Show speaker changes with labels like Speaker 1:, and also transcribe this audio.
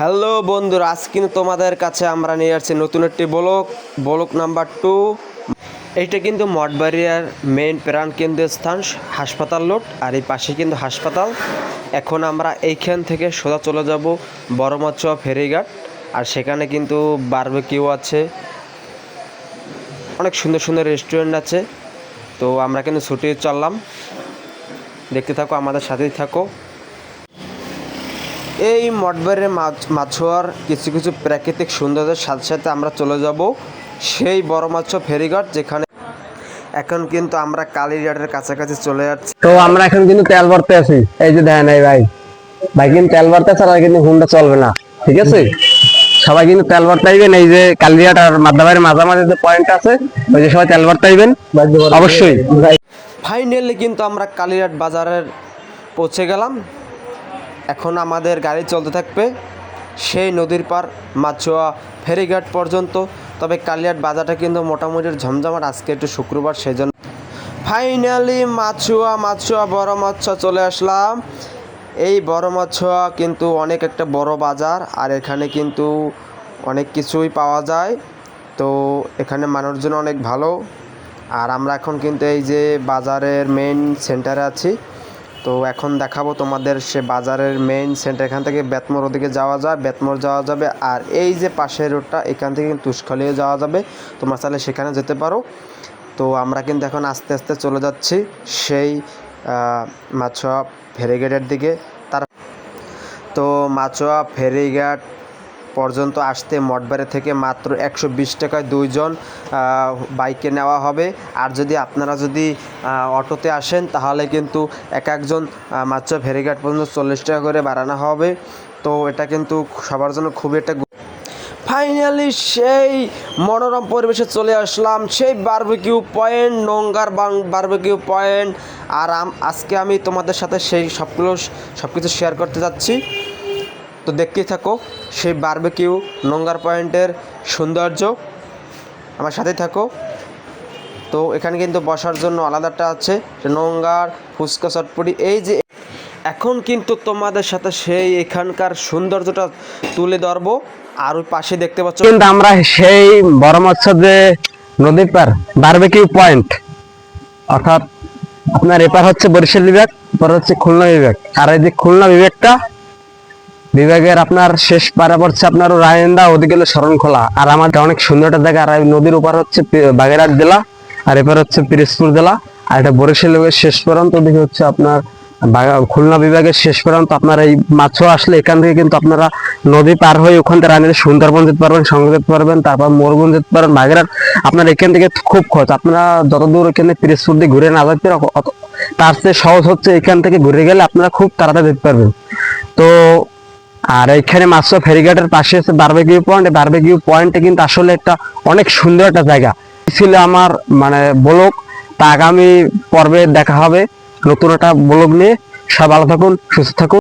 Speaker 1: Hello বন্ধুরা আজ কিন্তু তোমাদের কাছে আমরা নিয়ে আসছি নতুন একটি ব্লক ব্লক নাম্বার টু। এইটা কিন্তু মঠবাড়িয়ার মেন প্রাণ কেন্দ্রের স্থান, হাসপাতাল লোড আর এই পাশে কিন্তু হাসপাতাল। এখন আমরা এইখান থেকে সোজা চলে যাব বড়মাচুয়া ফেরিঘাট আর সেখানে কিন্তু বারবেকিউ আছে। অনেক সুন্দর সুন্দর রেস্টুরেন্ট আছে, তো আমরা কিন্তু ছুটি চললাম। দেখতে থাকো, আমাদের সাথেই থাকো। এই মঠবাড়ির মাছ মাছোয়ার কিছু কিছু প্রাকৃতিক সৌন্দর্যের সাথে সাথে আমরা চলে যাব সেই বড় মাছ ফেরিঘাট যেখানে এখন কিন্তু আমরা কালীঘাটের কাছাকাছি চলে যাচ্ছি।
Speaker 2: তো আমরা এখন কিন্তু তেল ভরতে আছি। এই যে দেখেন এই ভাই। ভাই কিন্তু তেল ভরতে ছাড়া কিন্তু হুন্ডা চলবে না। ঠিক আছে? সবাই কিন্তু তেল ভরতে আইবেন। এই যে কালিয়াট আর মাদাবাড়ির মাঝামাঝি যে পয়েন্ট আছে ওই যে সবাই তেল ভরতে আইবেন। অবশ্যই।
Speaker 1: ফাইনালি কিন্তু আমরা কালীঘাট বাজারের পৌঁছে গেলাম। এখন আমাদের গাড়ি চলতে থাকবে সেই নদীর পার মাছুয়া ফেরিঘাট পর্যন্ত। তবে কালিয়াট বাজারটা কিন্তু মোটামুটি ঝমঝমাট আজকে একটু শুক্রবার, সেজন্য ফাইনালি মাছুয়া মাছুয়া, বড় মাছুয়া চলে আসলাম। এই বড় মাছুয়া কিন্তু অনেক একটা বড় বাজার, আর এখানে কিন্তু অনেক কিছুই পাওয়া যায়। তো এখানে মানুষজন অনেক ভালো। আর আমরা এখন কিন্তু এই যে বাজারের মেইন সেন্টারে আছি। তো এখন দেখাবো তোমাদের সে বাজারের মেইন সেন্টার এখান থেকে বেতমোর ওদিকে যাওয়া যায়, বেতমোর যাওয়া যাবে, আর এই যে পাশের রোডটা এখান থেকে কিন্তু তুষখালিও যাওয়া যাবে। তোমরা চাইলে সেখানে যেতে পারো। তো আমরা কিন্তু এখন আস্তে আস্তে চলে যাচ্ছি সেই মাছোয়া ফেরিগেটের দিকে। তার তো মাছোয়া ফেরিঘাট পর্যন্ত আসতে মঠবাড়ি থেকে মাত্র একশো বিশ টাকায় দুইজন বাইকে নেওয়া হবে। আর যদি আপনারা যদি অটোতে আসেন, তাহলে কিন্তু এক একজন মাত্র ফেরিঘাট পর্যন্ত চল্লিশ টাকা করে বাড়ানো হবে। তো এটা কিন্তু সবার জন্য খুবই একটা ফাইনালি সেই মনোরম পরিবেশে চলে আসলাম, সেই বারবিকিউ পয়েন্ট নোংগার বারবিকিউ পয়েন্ট আর আজকে আমি তোমাদের সাথে সেই সবগুলো সব কিছু শেয়ার করতে যাচ্ছি। তো দেখতেই থাকো, সেই বারবিকিউ নোংগার পয়েন্টের সৌন্দর্য। আমার সাথেই থাকো। তো এখানে কিন্তু বসার জন্য আলাদাটা আছে নোংগার ফুচকা, চটপটি, এই যে এখন কিন্তু তোমাদের সাথে সেই এখানকার সৌন্দর্যটা তুলে ধরবো। আর ওই পাশে দেখতে পাচ্ছ
Speaker 2: কিন্তু আমরা সেই বড় যে নদীর পার বারবেকিউ পয়েন্ট অর্থাৎ আপনার এপার হচ্ছে বরিশাল বিভাগ এপার হচ্ছে খুলনা বিভাগ। আর এই যে খুলনা বিভাগটা বিভাগের আপনার শেষ পাড়া পড়ছে আপনার রায়ন্দা, ওদিকে শরণখোলা। আর আমাদের অনেক সুন্দর একটা জায়গা আর নদীর উপর হচ্ছে বাগেরহাট জেলা, আর এপার হচ্ছে পিরোজপুর জেলা। আর এটা বরিশাল বিভাগের শেষ প্রান্ত ওদিকে হচ্ছে আপনার খুলনা বিভাগের শেষ প্রান্ত আপনার এই মাছও আসলে এখান থেকে কিন্তু আপনারা নদী পার হয়ে ওখান থেকে রানীর সুন্দরবন যেতে পারবেন সঙ্গে যেতে পারবেন, তারপর মোরগুন যেতে পারবেন, বাগেরহাট। আপনার এখান থেকে খুব খরচ আপনারা যতদূর এখানে পিরোজপুর দিয়ে ঘুরে না যেতে তার চেয়ে সহজ হচ্ছে এখান থেকে ঘুরে গেলে আপনারা খুব তাড়াতাড়ি যেতে পারবেন। তো আর এখানে মাত্র ফেরিঘাটের পাশে আছে বারবেকিউ পয়েন্ট বারবেকিউ পয়েন্টে কিন্তু আসলে একটা অনেক সুন্দর একটা জায়গা। ছিল আমার মানে ব্লগ। তা আগামী পর্বে দেখা হবে নতুন একটা ব্লগ নিয়ে। সব ভালো থাকুন, সুস্থ থাকুন।